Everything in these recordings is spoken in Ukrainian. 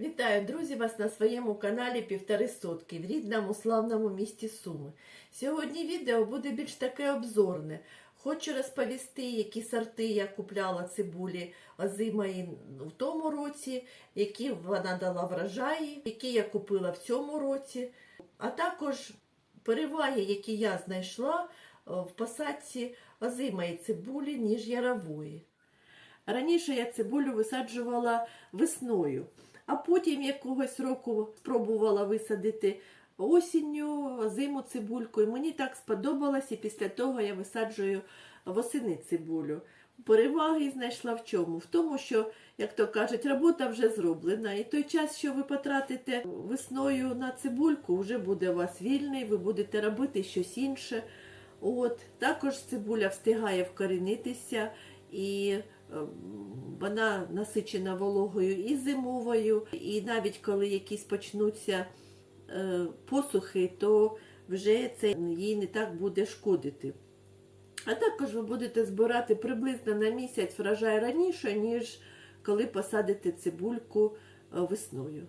Вітаю, друзі, вас на своєму каналі Півтори Сотки в рідному славному місті Суми. Сьогодні відео буде більш таке обзорне. Хочу розповісти, які сорти я купляла цибулі озимої в тому році, які вона дала врожаї, які я купила в цьому році, а також переваги, які я знайшла е, в посадці озимої цибулі, ніж ярової. Раніше я цибулю висаджувала весною, а потім якогось року спробувала висадити осінню зиму цибульку. І мені так сподобалось, і після того я висаджую восени цибулю. Переваги знайшла в чому? В тому, що, як то кажуть, робота вже зроблена. І той час, що ви потратите весною на цибульку, вже буде у вас вільний, ви будете робити щось інше. От. Також цибуля встигає вкорінитися і ем, вона насичена вологою і зимовою, і навіть коли якісь почнуться е, посухи, то вже це їй не так буде шкодити. А також ви будете збирати приблизно на місяць врожай раніше, ніж коли посадите цибульку е, весною.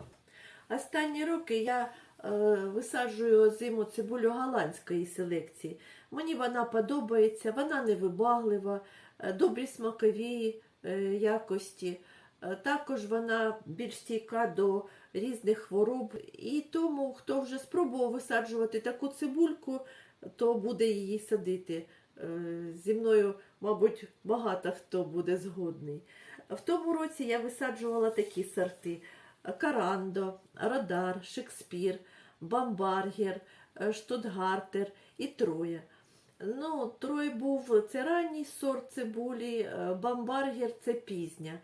Останні роки я е, висаджую зиму цибулю голландської селекції. Мені вона подобається, вона невибаглива, е, добрі смакові е, якості. Е, Також вона більш стійка до різних хвороб. І тому, хто вже спробував висаджувати таку цибульку, то буде її садити. Е, Зі мною, мабуть, багато хто буде згодний. В тому році я висаджувала такі сорти: Карандо, Радар, Шекспір, Бамбаргер, е, Штутгартер і Троя. Ну, Трой був це ранній сорт цибулі, е, Бамбаргер це пізня.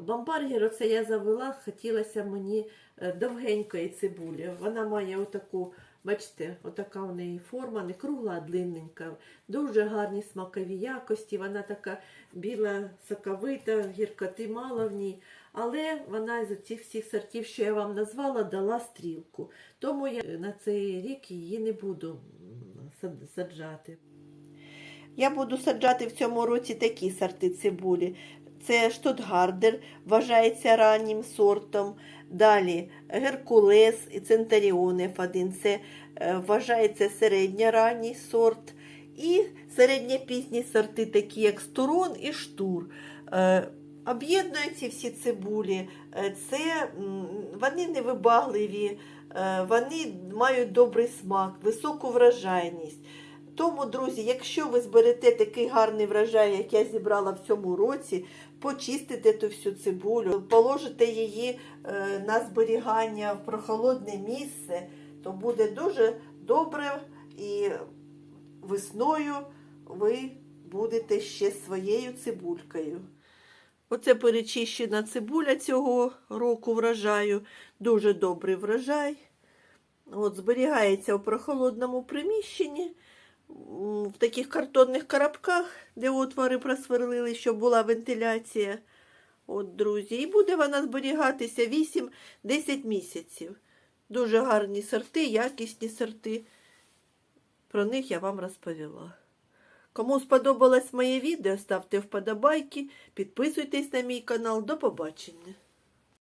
Бамбаргер оце я завела, хотілося мені е, довгенької цибулі. Вона має отаку, бачите, отака у неї форма, не кругла, а длинненька. Дуже гарні смакові якості. Вона така біла, соковита, гіркоти мало в ній. Але вона з цих всіх сортів, що я вам назвала, дала стрілку. Тому я на цей рік її не буду саджати. Я буду саджати в цьому році такі сорти цибулі. Це Штутгардер, вважається раннім сортом. Далі Геркулес і Центаріон F1. Це е, вважається середньоранній сорт. І середньопізні сорти, такі як Стурон і Штур. Об'єднують ці всі цибулі, Е, це вони невибагливі, е, вони мають добрий смак, високу врожайність. Тому, друзі, якщо ви зберете такий гарний врожай, як я зібрала в цьому році, почистите ту всю цибулю, положите її е, на зберігання в прохолодне місце, то буде дуже добре і весною ви будете ще своєю цибулькою. Оце перечищена цибуля цього року врожаю. Дуже добрий врожай. От, зберігається у прохолодному приміщенні, в таких картонних коробках, де отвори просверлили, щоб була вентиляція. От, друзі, і буде вона зберігатися 8-10 місяців. Дуже гарні сорти, якісні сорти. Про них я вам розповіла. Кому сподобалось моє відео, ставте вподобайки, підписуйтесь на мій канал. До побачення.